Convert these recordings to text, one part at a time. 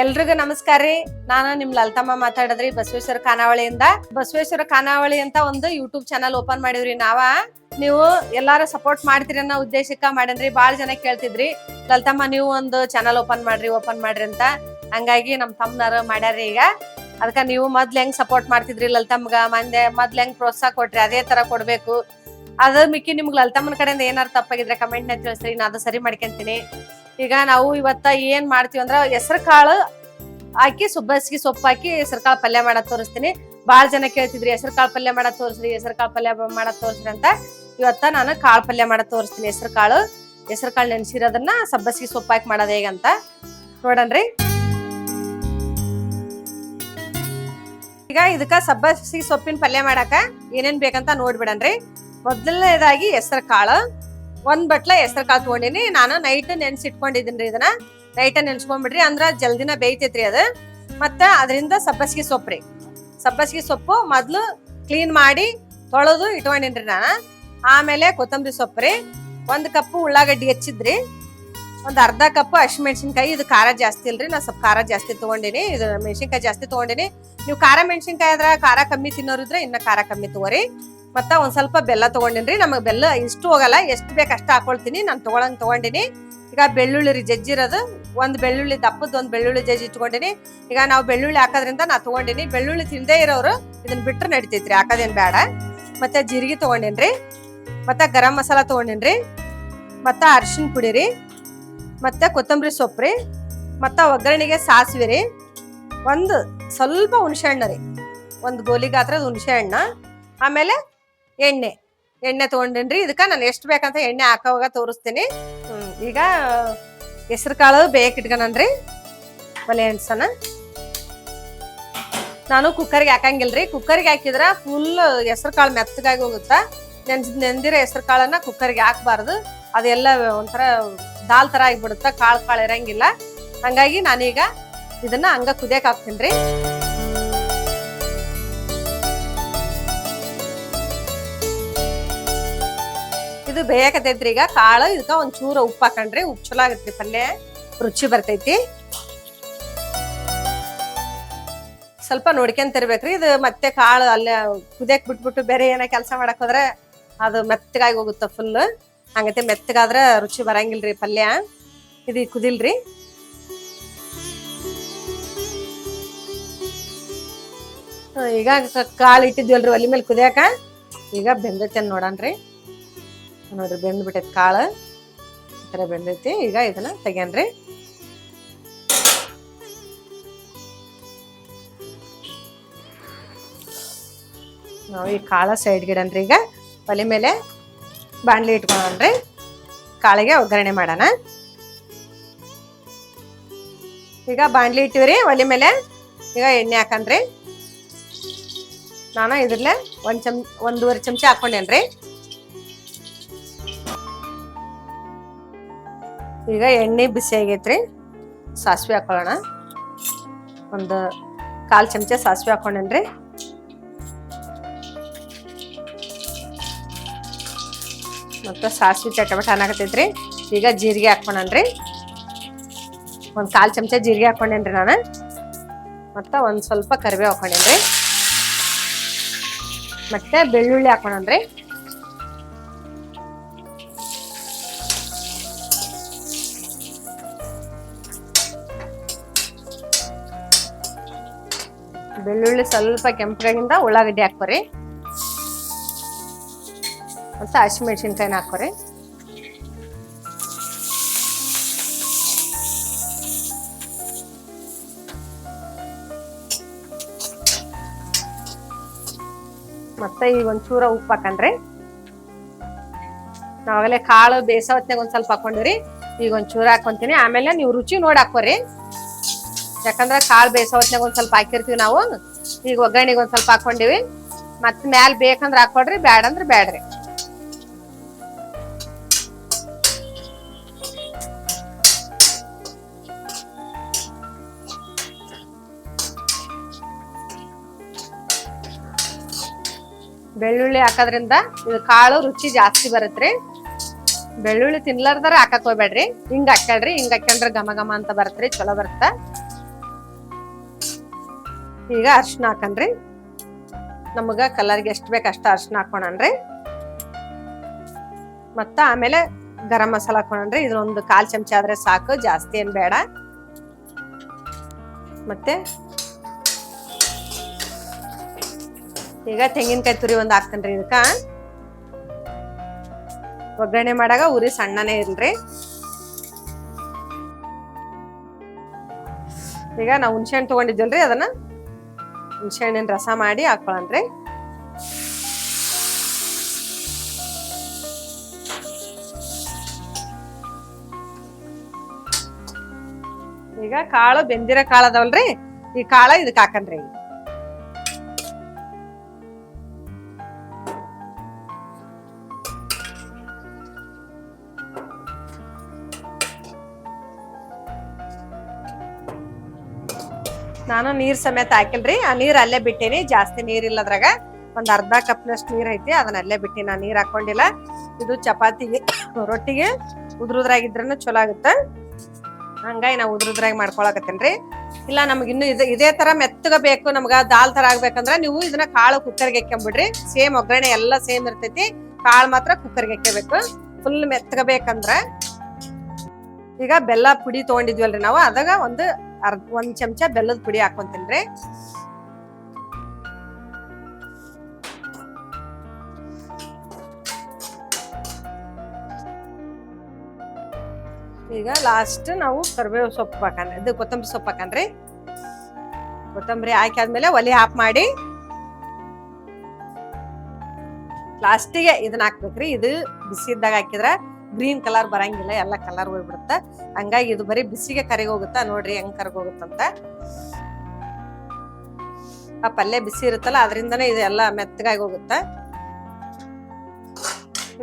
ಎಲ್ರಿಗೂ ನಮಸ್ಕಾರ ರೀ. ನಾನು ನಿಮ್ ಲಲಿತಮ್ಮ ಮಾತಾಡದ್ರಿ ಬಸವೇಶ್ವರ ಖಾನಾವಳಿಯಿಂದ. ಬಸವೇಶ್ವರ ಖಾನಾವಳಿ ಅಂತ ಒಂದು ಯೂಟ್ಯೂಬ್ ಚಾನಲ್ ಓಪನ್ ಮಾಡಿವ್ರಿ ನಾವ. ನೀವು ಎಲ್ಲಾರು ಸಪೋರ್ಟ್ ಮಾಡ್ತೀರಿ ಅನ್ನೋ ಉದ್ದೇಶಕ್ಕ ಮಾಡೇನ್ರಿ. ಬಾಳ ಜನ ಕೇಳ್ತಿದ್ರಿ. ಲಲಿತಮ್ಮ, ನೀವು ಒಂದು ಚಾನಲ್ ಓಪನ್ ಮಾಡ್ರಿ ಓಪನ್ ಮಾಡ್ರಿ ಅಂತ. ಹಂಗಾಗಿ ನಮ್ ತಮ್ಮನರ ಮಾಡ್ಯಾರ್ರಿ ಈಗ. ಅದಕ್ಕ ನೀವು ಮೊದ್ಲು ಹೆಂಗ್ ಸಪೋರ್ಟ್ ಮಾಡ್ತಿದ್ರಿ ಲಲ್ತಮ್ಮಗ ಮಂದೆ ಮೊದ್ಲು ಹೆಂಗ್ ಪ್ರೋತ್ಸಾಹ ಕೊಟ್ರಿ? ಅದೇ ತರ ಕೊಡ್ಬೇಕು. ಅದ ಮಿಕ್ಕಿ ನಿಮ್ಗೆ ಲಲಿತಮ್ಮನ ಕಡೆಯಿಂದ ಏನಾರು ತಪ್ಪಾಗಿದ್ರೆ ಕಮೆಂಟ್ನ ತಿಳಿಸ್ರಿ. ನಾ ಅದು ಸರಿ ಮಾಡ್ಕೊಂತೀನಿ. ಈಗ ನಾವು ಇವತ್ತ ಏನ್ ಮಾಡ್ತೀವಿ ಅಂದ್ರ ಹೆಸರು ಕಾಳು ಹಾಕಿ ಸುಬ್ಬಸ್ಗಿ ಸೊಪ್ಪು ಹಾಕಿ ಹೆಸರು ಕಾಳು ಪಲ್ಯ ಮಾಡ ತೋರಿಸ್ತೀನಿ. ಬಾಳ ಜನ ಕೇಳ್ತಿದ್ರಿ, ಹೆಸರು ಕಾಳು ಪಲ್ಯ ಮಾಡ ತೋರಿಸ್ರಿ, ಹೆಸರು ಕಾಳು ಪಲ್ಯ ಮಾಡಕ್ ತೋರಿಸ್ರಿ ಅಂತ. ಇವತ್ತ ನಾನು ಕಾಳು ಪಲ್ಯ ಮಾಡ ತೋರಿಸ್ತೀನಿ, ಹೆಸರು ಕಾಳು. ಹೆಸರು ಕಾಳು ನೆನ್ಸಿರೋದನ್ನ ಸಬ್ಬಸ್ಗಿ ಸೊಪ್ಪು ಹಾಕಿ ಮಾಡೋದು ಹೇಗಂತ ನೋಡನ್ರಿ. ಈಗ ಇದಕ್ಕ ಸಬ್ಬಸ್ಗಿ ಸೊಪ್ಪಿನ ಪಲ್ಯ ಮಾಡಾಕ ಏನೇನ್ ಬೇಕಂತ ನೋಡ್ಬಿಡನ್ರಿ. ಮೊದಲನೇದಾಗಿ ಹೆಸರು ಕಾಳು. ಒಂದ್ ಬಟ್ಲ ಹೆಸರು ಕಾಳು ತಗೊಂಡಿನಿ. ನಾನು ನೈಟ್ ನೆನ್ಸಿಟ್ಕೊಂಡಿದ್ದೀನಿ ಇದನ್ನ. ನೈಟ್ ನೆನ್ಸ್ಕೊಂಡ್ಬಿಡ್ರಿ ಅಂದ್ರ ಜಲ್ದಿನ ಬೇಯ್ತೈತ್ರಿ ಅದು. ಮತ್ತ ಅದರಿಂದ ಸಬ್ಬಸ್ಗಿ ಸೊಪ್ಪು ರೀ. ಸಬ್ಬಸ್ಗಿ ಸೊಪ್ಪು ಮೊದ್ಲು ಕ್ಲೀನ್ ಮಾಡಿ ತೊಳೆದು ಇಟ್ಕೊಂಡಿನ್ರಿ ನಾನು. ಆಮೇಲೆ ಕೊತ್ತಂಬರಿ ಸೊಪ್ಪು ರೀ. ಒಂದು ಕಪ್ಪು ಉಳ್ಳಾಗಡ್ಡಿ ಹೆಚ್ಚಿದ್ರಿ. ಒಂದು ಅರ್ಧ ಕಪ್ ಹಸಿಮೆಣ್ಸಿನ್ಕಾಯಿ. ಇದು ಖಾರ ಜಾಸ್ತಿ ಇಲ್ರಿ. ನಾ ಸ್ವಲ್ಪ ಖಾರ ಜಾಸ್ತಿ ತೊಗೊಂಡಿನಿ. ಇದು ಮೆಣಸಿನ್ಕಾಯಿ ಜಾಸ್ತಿ ತಗೊಂಡಿನಿ. ನೀವು ಖಾರ ಮೆಣಸಿನ್ಕಾಯಿ ಆದ್ರೆ ಖಾರ ಕಮ್ಮಿ ತಿನ್ನೋರಿದ್ರೆ ಇನ್ನ ಖಾರ ಕಮ್ಮಿ ತಗೋರಿ. ಮತ್ತ ಒಂದ್ ಸ್ವಲ್ಪ ಬೆಲ್ಲ ತಗೊಂಡಿನ್ರಿ. ನಮಗ್ ಬೆಲ್ಲ ಇಷ್ಟು ಹೋಗಲ್ಲ, ಎಷ್ಟು ಬೇಕು ಅಷ್ಟ ಹಾಕೊಳ್ತೀನಿ. ನಾನು ತಗೊಳಂಗ್ ತಗೊಂಡಿನಿ. ಈಗ ಬೆಳ್ಳುಳ್ಳಿ ರೀ ಜಜ್ಜಿರೋದು ಒಂದ್ ಬೆಳ್ಳುಳ್ಳಿ ದಪ್ಪದ ಒಂದ್ ಬೆಳ್ಳುಳ್ಳಿ ಜಜ್ಜಿ ಇಟ್ಕೊಂಡಿನಿ. ಈಗ ನಾವು ಬೆಳ್ಳುಳ್ಳಿ ಹಾಕೋದ್ರಿಂದ ನಾ ತಗೊಂಡಿನಿ. ಬೆಳ್ಳುಳ್ಳಿ ತಿಂದೇ ಇರೋರು ಇದನ್ನ ಬಿಟ್ರೆ ನಡಿತೈತ್ರಿ, ಹಾಕೋದೇನ್ ಬೇಡ. ಮತ್ತೆ ಜೀರಿಗೆ ತಗೊಂಡಿನ್ರಿ. ಮತ್ತೆ ಗರಂ ಮಸಾಲ ತಗೊಂಡಿನ್ರಿ. ಮತ್ತ ಅರಿಶಿನ ಪುಡಿ ರೀ. ಮತ್ತೆ ಕೊತ್ತಂಬರಿ ಸೊಪ್ಪು ರೀ. ಮತ್ತ ಒಗ್ಗರಣೆಗೆ ಸಾಸಿವೆ ರೀ. ಒಂದು ಸ್ವಲ್ಪ ಹುಣಸೆ ಹಣ್ಣು ರೀ. ಒಂದು ಗೋಲಿ ಗಾತ್ರದ ಹುಣಸೆ ಹಣ್ಣು. ಆಮೇಲೆ ಎಣ್ಣೆ ಎಣ್ಣೆ ತೊಗೊಂಡೇನ್ರಿ? ಇದಕ್ಕೆ ನಾನು ಎಷ್ಟು ಬೇಕಂತ ಎಣ್ಣೆ ಹಾಕೋವಾಗ ತೋರಿಸ್ತೀನಿ. ಈಗ ಹೆಸ್ರು ಕಾಳು ಬೇಕಿಟ್ಕೊಂಡ್ರಿ ಒಲೆ ಎಣ್ಸನ. ನಾನು ಕುಕ್ಕರ್ಗೆ ಹಾಕಂಗಿಲ್ರಿ. ಕುಕ್ಕರ್ಗೆ ಹಾಕಿದ್ರ ಫುಲ್ ಹೆಸ್ರು ಕಾಳು ಮೆತ್ತಗಾಗಿ ಹೋಗುತ್ತಾ. ನೆನ್ಸ್ ನೆಂದಿರೋ ಹೆಸ್ರು ಕಾಳನ್ನ ಕುಕ್ಕರ್ಗೆ ಹಾಕ್ಬಾರ್ದು. ಅದೆಲ್ಲ ಒಂಥರ ದಾಲ್ ತರ ಆಗಿಬಿಡುತ್ತಾ, ಕಾಳು ಕಾಳು ಇರಂಗಿಲ್ಲ. ಹಂಗಾಗಿ ನಾನೀಗ ಇದನ್ನ ಹಂಗ ಕುದಿಯಕ್ಕೆ ಹಾಕ್ತೀನಿ ಇದು ಬೇಯಕತೈತ್ರಿ ಈಗ. ಕಾಳು, ಇದಕ್ಕ ಒಂದ್ ಚೂರ ಉಪ್ಪು ಹಾಕೊಂಡ್ರಿ ಉಪ್ಪು ಚಲೋ ಆಗತ್ರಿ ಪಲ್ಯ. ರುಚಿ ಬರ್ತೈತಿ. ಸ್ವಲ್ಪ ನೋಡ್ಕೊಂತಿರ್ಬೇಕ್ರಿ ಇದು ಮತ್ತೆ ಕಾಳು ಅಲ್ಲೇ ಕುದಿಯಕ್ ಬಿಟ್ಬಿಟ್ಟು ಬೇರೆ ಏನೋ ಕೆಲಸ ಮಾಡಕ್ ಹೋದ್ರೆ ಅದು ಮೆತ್ತಗಾಗಿ ಹೋಗುತ್ತ ಫುಲ್ ಹಂಗತೆ ಮೆತ್ತಗಾದ್ರ ರುಚಿ ಬರಂಗಿಲ್ರಿ ಪಲ್ಯ. ಇದು ಕುದಿಲ್ರಿ. ಈಗ ಕಾಳು ಇಟ್ಟಿದ್ವಲ್ರಿ ಒಲಿ ಮೇಲೆ ಕುದಿಯಾಕ. ಈಗ ಬೆಂದೈತೆ ನೋಡನ್ರಿ ನೋಡ್ರಿ ಬೆಂದ್ ಬಿಟ್ಟೈತಿ ಕಾಳು. ಈ ಥರ ಬೆಂದೈತಿ. ಈಗ ಇದನ್ನ ತೆಗ್ಯಾನ್ರಿ. ನಾವು ಈ ಕಾಳ ಸೈಡ್ ಗಿಡನ್ರಿ ಈಗ ಒಲೆ ಮೇಲೆ ಬಾಣ್ಲಿ ಇಟ್ಕೊಳ್ಳೋಣ್ರಿ ಕಾಳಿಗೆ ಒಗ್ಗರಣೆ ಮಾಡೋಣ. ಈಗ ಬಾಣ್ಲಿ ಇಟ್ಟಿವ್ರಿ, ಒಲೆ ಮೇಲೆ. ಈಗ ಎಣ್ಣೆ ಹಾಕನ್ರಿ ನಾನು ಇದ್ರಲ್ಲೇ ಒಂದ್ ಚಮ್, ಒಂದೂವರೆ ಚಮಚ ಹಾಕೊಂಡೇನ್ರಿ. ಈಗ ಎಣ್ಣೆ ಬಿಸಿ ಆಗೈತ್ರಿ. ಸಾಸಿವೆ ಹಾಕೊಳ್ಳೋಣ. ಒಂದು ಕಾಲು ಚಮಚ ಸಾಸಿವೆ ಹಾಕೊಂಡೇನ್ರಿ. ಮತ್ತು ಸಾಸಿವೆ ಚಟಪಟ ಅನ್ನಕತ್ತೈತ್ರಿ ಈಗ ಜೀರಿಗೆ ಹಾಕ್ಕೊಂಡ್ರಿ ಒಂದು ಕಾಲು ಚಮಚ ಜೀರಿಗೆ ಹಾಕೊಂಡೆನ್ರಿ ನಾನು. ಮತ್ತು ಒಂದು ಸ್ವಲ್ಪ ಕರಿಬೇವು ಹಾಕೊಂಡೇನ್ರಿ. ಮತ್ತು ಬೆಳ್ಳುಳ್ಳಿ ಹಾಕೊಂಡ್ರಿ ಬೆಳ್ಳುಳ್ಳಿ ಸ್ವಲ್ಪ ಕೆಂಪಗಾಗಿಂದ ಉಳ್ಳಾಗಡ್ಡಿ ಹಾಕೋರಿ ಮತ್ತೆ ಹಸಿಮೆಣಸಿನ್ಕಾಯಿನ ಹಾಕೋರಿ ಮತ್ತೆ ಈಗ ಒಂಚೂರ ಉಪ್ಪು ಹಾಕೊಂಡ್ರಿ. ನಾವಾಗಲೇ ಕಾಳು ಬೇಯಿಸೋ ಹೊತ್ನಾಗ ಒಂದ್ ಸ್ವಲ್ಪ ಹಾಕೊಂಡ್ರಿ ಈಗ ಒಂಚೂರ ಹಾಕೊಂತೀನಿ. ಆಮೇಲೆ ನೀವು ರುಚಿ ನೋಡಿ ಹಾಕೋರಿ ಯಾಕಂದ್ರೆ ಕಾಳು ಬೇಯಿಸೋ ಹೊತ್ನಾಗ ಒಂದ್ ಸ್ವಲ್ಪ ಹಾಕಿರ್ತೀವಿ ನಾವು. ಈಗ ಒಗ್ಗರಣೆಗೆ ಒಂದ್ ಸ್ವಲ್ಪ ಹಾಕೊಂಡಿವಿ ಮತ್ ಮ್ಯಾಲ್ ಬೇಕಂದ್ರ ಹಾಕೊಡ್ರಿ ಬ್ಯಾಡ ಅಂದ್ರ ಬ್ಯಾಡ್ರಿ. ಬೆಳ್ಳುಳ್ಳಿ ಹಾಕೋದ್ರಿಂದ ಇದು ಕಾಳು ರುಚಿ ಜಾಸ್ತಿ ಬರುತ್ತೆ ಬೆಳ್ಳುಳ್ಳಿ ತಿನ್ಲಾರ್ದಾರ ಹಾಕಕ್ ಹೋಗ್ಬೇಡ್ರಿ. ಹಿಂಗ್ ಹಾಕ್ಯಾಡ್ರಿ ಹಿಂಗ್ ಹಾಕ್ಯಾಂಡ್ರ ಘಮ ಘಮ ಅಂತ ಬರತ್ರಿ, ಚಲೋ ಬರುತ್ತ. ಈಗ ಅರ್ಶಿನ ಹಾಕನ್ರಿ ನಮಗ ಕಲರ್ಗೆ ಎಷ್ಟು ಬೇಕು ಅಷ್ಟು ಅರ್ಶಿನ ಹಾಕೋಣನ್ರಿ ಮತ್ತ ಆಮೇಲೆ ಗರಂ ಮಸಾಲ ಹಾಕೋಣನ್ರಿ ಇದೊಂದು ಕಾಲ್ ಚಮಚ ಆದ್ರೆ ಸಾಕು, ಜಾಸ್ತಿ ಏನ್ ಬೇಡ. ಮತ್ತೆ ಈಗ ತೆಂಗಿನಕಾಯಿ ತುರಿ ಒಂದು ಹಾಕ್ತೇನ್ರಿ ಇದಕ್ಕ. ಒಗ್ಗರಣೆ ಮಾಡಾಗ ಉರಿ ಸಣ್ಣನೇ ಇಲ್ರಿ ಈಗ ನಾವು ಹುಣ್ಸೆಹಣ್ಣು ತಗೊಂಡಿದ್ವಲ್ರಿ ಅದನ್ನ. ಹುಣ್ಸೆಹಣ್ಣಿನ ರಸ ಮಾಡಿ ಹಾಕೊಳ್ಳನ್ರಿ ಈಗ ಕಾಳು ಬೆಂದಿರೋ ಕಾಳು ಅದಾವಲ್ರಿ? ಈ ಕಾಳ ಇದಕ್ಕೆ ಹಾಕನ್ರಿ ನಾನು ನೀರ್ ಸಮೇತ ಹಾಕಿಲ್ರಿ. ಆ ನೀರ್ ಅಲ್ಲೇ ಬಿಟ್ಟೇನಿ. ಜಾಸ್ತಿ ನೀರ್ ಇಲ್ಲ ಅದ್ರಾಗ ಒಂದ್ ಅರ್ಧ ಕಪ್ನಷ್ಟು ನೀರ್ ಐತಿ, ಅದನ್ನ ಅಲ್ಲೇ ಬಿಟ್ಟಿ ನಾ ನೀರ್ ಹಾಕೊಂಡಿಲ್ಲ. ಇದು ಚಪಾತಿಗೆ ರೊಟ್ಟಿಗೆ ಉದ್ರುದ್ರಾಗಿದ್ರನ ಚಲೋ ಆಗುತ್ತೆ. ಹಂಗಾಗಿ ನಾವು ಉದ್ರುದ್ರಾಗಿ ಮಾಡ್ಕೊಳಕತ್ತೇನ್ರಿ. ಇಲ್ಲ, ನಮ್ಗೆ ಇನ್ನು ಇದೇ ಇದೇ ತರ ಮೆತ್ತಗ ಬೇಕು, ನಮ್ಗ ದಾಲ್ ತರ ಆಗ್ಬೇಕಂದ್ರ ನೀವು ಇದನ್ನ ಕಾಳು ಕುಕ್ಕರ್ಗೆ ಹಾಕ್ಕೊಂಬಿಡ್ರಿ ಸೇಮ್ ಒಗ್ಗರಣೆ ಎಲ್ಲ ಸೇಮ್ ಇರ್ತೈತಿ. ಕಾಳು ಮಾತ್ರ ಕುಕ್ಕರ್ಗೆ ಹಾಕ್ಯಬೇಕು. ಫುಲ್ ಮೆತ್ತಗ ಬೇಕಂದ್ರ ಈಗ ಬೆಲ್ಲ ಪುಡಿ ತಗೊಂಡಿದ್ವಲ್ರಿ ನಾವು. ಅದಾಗ ಒಂದು ಅರ್ಧ ಒಂದ್ ಚಮಚ ಬೆಲ್ಲದ ಪುಡಿ ಹಾಕೊಂತೀನ್ರಿ. ಈಗ ಲಾಸ್ಟ್ ನಾವು ಕರಿಬೇವು ಸೊಪ್ಪು ಹಾಕಂದ್ರೆ. ಇದು ಕೊತ್ತಂಬರಿ ಸೊಪ್ಪು ಹಾಕನ್ರಿ ಕೊತ್ತಂಬರಿ ಹಾಕಿ ಆದ್ಮೇಲೆ ಒಲೆ ಆಫ್ ಮಾಡಿ. ಲಾಸ್ಟಿಗೆ ಇದನ್ನ ಹಾಕ್ಬೇಕ್ರಿ. ಇದು ಬಿಸಿ ಇದ್ದಾಗ ಹಾಕಿದ್ರ ಗ್ರೀನ್ ಕಲರ್ ಬರಂಗಿಲ್ಲ, ಎಲ್ಲ ಕಲರ್ ಹೋಗ್ಬಿಡುತ್ತೆ. ಹಂಗಾಗಿ ಇದು ಬರೀ ಬಿಸಿಗೆ ಕರಿಗೋಗುತ್ತಾ ನೋಡ್ರಿ ಹೆಂಗ್ ಹೋಗುತ್ತಂತ. ಆ ಪಲ್ಯ ಬಿಸಿ ಇರುತ್ತಲ್ಲ, ಅದರಿಂದನೇ ಇದು ಎಲ್ಲ ಮೆತ್ತಗಾಗಿ ಹೋಗುತ್ತೆ.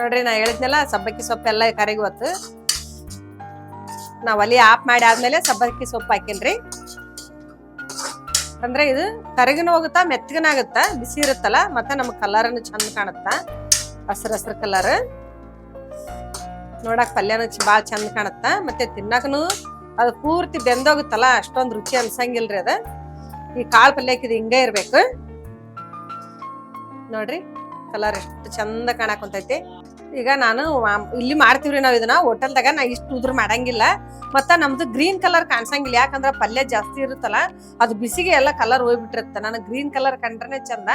ನೋಡ್ರಿ ನಾ ಹೇಳಿದ್ನಲ್ಲ, ಸಬ್ಬಕ್ಕಿ ಸೊಪ್ಪು ಎಲ್ಲ ನಾವು ಒಲಿ ಆಫ್ ಮಾಡಿ ಆದ್ಮೇಲೆ ಸಬ್ಬಕ್ಕಿ ಸೊಪ್ಪು ಹಾಕಿನ್ರಿ. ಅಂದ್ರೆ ಇದು ಕರಗಿನ ಹೋಗುತ್ತಾ ಮೆತ್ತಗನ ಆಗುತ್ತಾ ಬಿಸಿ ಇರುತ್ತಲ್ಲ, ಮತ್ತೆ ನಮ್ಗೆ ಕಲರ್ನು ಚಂದ ಕಾಣುತ್ತ. ಹಸ್ರ ಹಸ್ರ ಕಲರ್ ನೋಡಕ್ ಪಲ್ಯನೂ ಭಾಳ ಚಂದ ಕಾಣತ್ತ. ಮತ್ತೆ ತಿನ್ನಕನು ಅದು ಪೂರ್ತಿ ಬೆಂದೋಗುತ್ತಲ್ಲ, ಅಷ್ಟೊಂದು ರುಚಿ ಅನ್ಸಂಗಿಲ್ರಿ ಅದ. ಈ ಕಾಳು ಪಲ್ಯಕ್ಕೆ ಇದು ಹಿಂಗೆ ಇರ್ಬೇಕು. ನೋಡ್ರಿ, ಕಲರ್ ಎಷ್ಟು ಚಂದ ಕಾಣಕ್ ಈಗ ನಾನು ಇಲ್ಲಿ ಮಾಡ್ತೀವ್ರಿ ನಾವು ಇದನ್ನ. ಹೋಟೆಲ್ದಾಗ ನಾ ಇಷ್ಟು ಉದ್ರ ಮಾಡಂಗಿಲ್ಲ. ಮತ್ತ ನಮ್ದು ಗ್ರೀನ್ ಕಲರ್ ಕಾಣಿಸಂಗಿಲ್ಲ. ಯಾಕಂದ್ರ ಪಲ್ಯ ಜಾಸ್ತಿ ಇರುತ್ತಲ್ಲ, ಅದು ಬಿಸಿಗೆ ಎಲ್ಲ ಕಲರ್ ಹೋಗ್ಬಿಟ್ಟಿರುತ್ತೆ. ನಾನು ಗ್ರೀನ್ ಕಲರ್ ಕಂಡ್ರೆ ಚಂದ.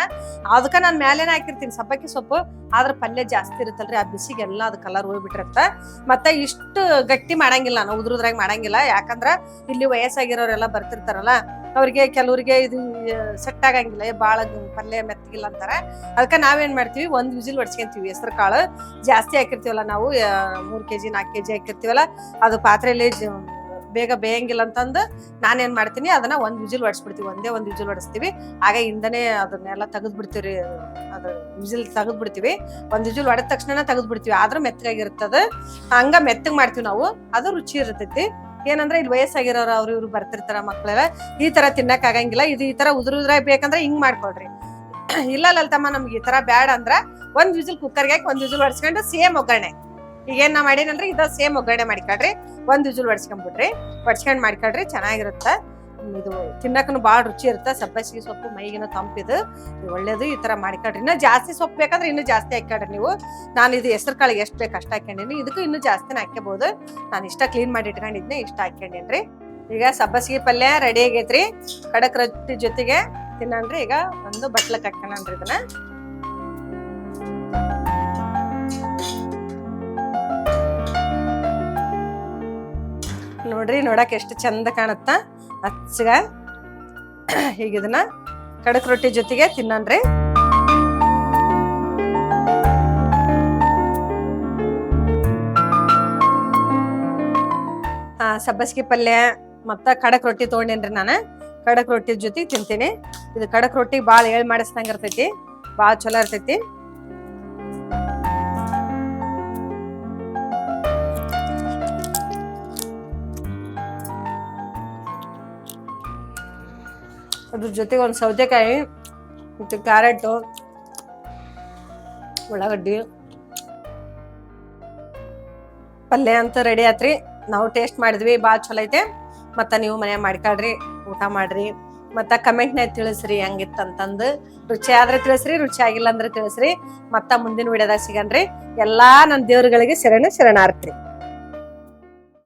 ಅದಕ್ಕೆ ನಾನು ಮೇಲೇನೆ ಹಾಕಿರ್ತೀನಿ. ಸಬ್ಬಕ್ಕಿ ಸೊಪ್ಪು, ಆದ್ರ ಪಲ್ಯ ಜಾಸ್ತಿ ಇರುತ್ತಲ್ರಿ. ಆ ಬಿಸಿಗೆ ಎಲ್ಲಾ ಅದು ಕಲರ್ ಹೋಗ್ಬಿಟ್ಟಿರತ್ತ. ಮತ್ತೆ ಇಷ್ಟು ಗಟ್ಟಿ ಮಾಡಂಗಿಲ್ಲ. ನಾನು ಉದ್ರದ್ರಾಗ ಮಾಡಂಗಿಲ್ಲ. ಯಾಕಂದ್ರ ಇಲ್ಲಿ ವಯಸ್ಸಾಗಿರೋರೆಲ್ಲ ಬರ್ತಿರ್ತಾರಲ್ಲ ಅವ್ರಿಗೆ ಕೆಲವ್ರಿಗೆ ಇದು ಸೆಟ್ ಆಗಂಗಿಲ್ಲ. ಬಾಳ ಪಲ್ಯ ಮೆತ್ತಗಿಲ್ಲ ಅಂತಾರೆ. ಅದಕ್ಕೆ ನಾವೇನ್ ಮಾಡ್ತೀವಿ? ಒಂದ್ ವಿಜಿಲ್ ಹೊಡ್ಸ್ಕೊಂತೀವಿ ಹೆಸರು ಕಾಳು ಜಾಸ್ತಿ ಹಾಕಿರ್ತೀವಲ್ಲ ನಾವು ಮೂರು ಕೆ ಕೆಜಿ, ನಾಲ್ಕು ಕೆಜಿ ಹಾಕಿರ್ತೀವಲ್ಲ, ಅದು ಪಾತ್ರೆಯಲ್ಲಿ ಜ- ಬೇಗ ಬೇಯಂಗಿಲ್ಲ ಅಂತಂದು ನಾನೇನ್ ಮಾಡ್ತೀನಿ, ಅದನ್ನ ಒಂದ್ ವಿಜಿಲ್ ಹೊಡ್ಸ್ಬಿಡ್ತೀವಿ ಒಂದೇ ಒಂದ್ ವಿಜಿಲ್ ಹೊಡಿಸ್ತೀವಿ ಆಗ ಹಿಂದನೇ ಅದನ್ನೆಲ್ಲ ತೆಗೆದು ಬಿಡ್ತೀವಿ ಅದು ವಿಜಿಲ್ ತೆಗೆದು ಬಿಡ್ತೀವಿ ಒಂದ್ ವಿಜಿಲ್ ಹೊಡೆದ ತಕ್ಷಣ ತೆಗೆದು ಬಿಡ್ತೀವಿ ಆದ್ರೂ ಮೆತ್ತಗಾಗಿರ್ತದ. ಹಂಗ ಮೆತ್ತಗ್ ಮಾಡ್ತೀವಿ ನಾವು. ಅದು ರುಚಿ ಇರ್ತೈತಿ. ಏನಂದ್ರೆ ಇಲ್ಲಿ ವಯಸ್ಸಾಗಿರೋರು ಅವ್ರು ಇವ್ರು ಬರ್ತಿರ್ತಾರ ಮಕ್ಳೆಲ್ಲ ಈ ತರ ತಿನ್ನಕ್ ಆಗಂಗಿಲ್ಲ. ಇದು ಈ ತರ ಉದುರು ಉದುರಾಗಿ ಬೇಕಂದ್ರೆ ಹಿಂಗ್ ಮಾಡ್ಕೊಳ್ರಿ. ಇಲ್ಲ ಲಲಿತಮ್ಮ, ನಮ್ಗೆ ಈ ತರ ಬ್ಯಾಡ ಅಂದ್ರ ಒಂದ್ ವಿಜಿಲ್ ಕುಕ್ಕರ್ಗೆ ಹಾಕಿ ಒಂದ್ ವಿಜಿಲ್ ಹೊಡ್ಸ್ಕೊಂಡು ಸೇಮ್ ಒಗ್ಗರಣೆ. ಈಗ ಏನ್ ನಾ ಮಾಡೀನಂದ್ರೆ ಇದ ಸೇಮ್ ಒಗ್ಗರಣೆ ಮಾಡ್ಕೊಳ್ರಿ. ಒಂದ್ ವಿಜಿಲ್ ಹೊಡ್ಸ್ಕೊಂಡ್ಬಿಡ್ರಿ ಹೊಡ್ಸ್ಕೊಂಡ್ ಮಾಡ್ಕೊಳ್ರಿ, ಚೆನ್ನಾಗಿರುತ್ತೆ. ಇದು ತಿನ್ನಕನು ಭಾಳ ರುಚಿ ಇರುತ್ತೆ. ಸಬ್ಬಸಿಗೆ ಸೊಪ್ಪು, ಮೈಗಿನ ತಂಪಿದು ಒಳ್ಳೇದು ಈ ತರ ಮಾಡಿಕೊಡ್ರಿ ಇನ್ನೂ ಜಾಸ್ತಿ ಸೊಪ್ಪು ಬೇಕಂದ್ರೆ ಇನ್ನೂ ಜಾಸ್ತಿ ಹಾಕ್ಯಾಡ್ರಿ ನೀವು. ನಾನು ಇದು ಹೆಸರು ಕಾಳಿಗೆ ಎಷ್ಟು ಬೇಕು ಅಷ್ಟು ಹಾಕ್ಕೊಂಡಿನಿ ಇದಕ್ಕೂ ಇನ್ನೂ ಜಾಸ್ತಿನ ಹಾಕ್ಯಬಹುದು ನಾನು ಇಷ್ಟ ಕ್ಲೀನ್ ಮಾಡಿ ಇಟ್ಕೊಂಡಿದ್ನೆ ಇಷ್ಟ ಹಾಕ್ಕೊಂಡೇನ್ರಿ ಈಗ ಸಬ್ಬಸಿಗೆ ಪಲ್ಯ ರೆಡಿ ಆಗೈತ್ರಿ. ಕಡಕ್ ರೊಟ್ಟಿ ಜೊತೆಗೆ ತಿನ್ನಣ್ರಿ. ಈಗ ಒಂದು ಬಟ್ಲಕ್ಕೆ ಹಾಕ್ಕೊಂಡ್ರಿ ಇದನ್ನ. ನೋಡ್ರಿ, ನೋಡಕ್ ಎಷ್ಟು ಚಂದ ಕಾಣುತ್ತ? ಹಚ್ಚಗ ಹೀಗಿದನ್ನ ಕಡಕ್ ರೊಟ್ಟಿ ಜೊತೆಗೆ ತಿನ್ನನ್ರಿ. ಸಬ್ಬಸ್ಗಿ ಪಲ್ಯ, ಮತ್ತ ಕಡಕ್ ರೊಟ್ಟಿ ತಗೊಂಡೇನ್ರಿ ನಾನು. ಕಡಕ್ ರೊಟ್ಟಿ ಜೊತೆ ತಿಂತೀನಿ. ಇದು ಕಡಕ್ ರೊಟ್ಟಿ ಭಾಳ ಏಳ್ ಮಾಡಿಸ್ದಂಗ ಇರ್ತೈತಿ. ಭಾಳ ಚಲೋ ಇರ್ತೈತಿ. ಅದ್ರ ಜೊತೆಗೆ ಒಂದು ಸೌತೆಕಾಯಿ, ಮತ್ತು ಕ್ಯಾರೆಟು, ಉಳ್ಳಾಗಡ್ಡಿ. ಪಲ್ಯ ಅಂತ ರೆಡಿ ಆತ್ರಿ. ನಾವು ಟೇಸ್ಟ್ ಮಾಡಿದ್ವಿ ಭಾಳ ಚಲೋ ಐತೆ. ಮತ್ತು ನೀವು ಮನೆ ಮಾಡ್ಕೊಳ್ರಿ, ಊಟ ಮಾಡಿರಿ. ಮತ್ತು ಕಮೆಂಟ್ನಾಗ ತಿಳಿಸ್ರಿ ಹೆಂಗಿತ್ತಂತಂದು ರುಚಿ ಆದ್ರೆ ತಿಳಿಸ್ರಿ, ರುಚಿ ಆಗಿಲ್ಲ ಅಂದ್ರೆ ತಿಳಿಸ್ರಿ. ಮತ್ತು ಮುಂದಿನ ವಿಡಿಯೋದಾಗ ಸಿಗನ್ರಿ. ಎಲ್ಲ ನನ್ನ ದೇವ್ರುಗಳಿಗೆ ಶರಣ, ಶರಣಾರ್ಥಿ.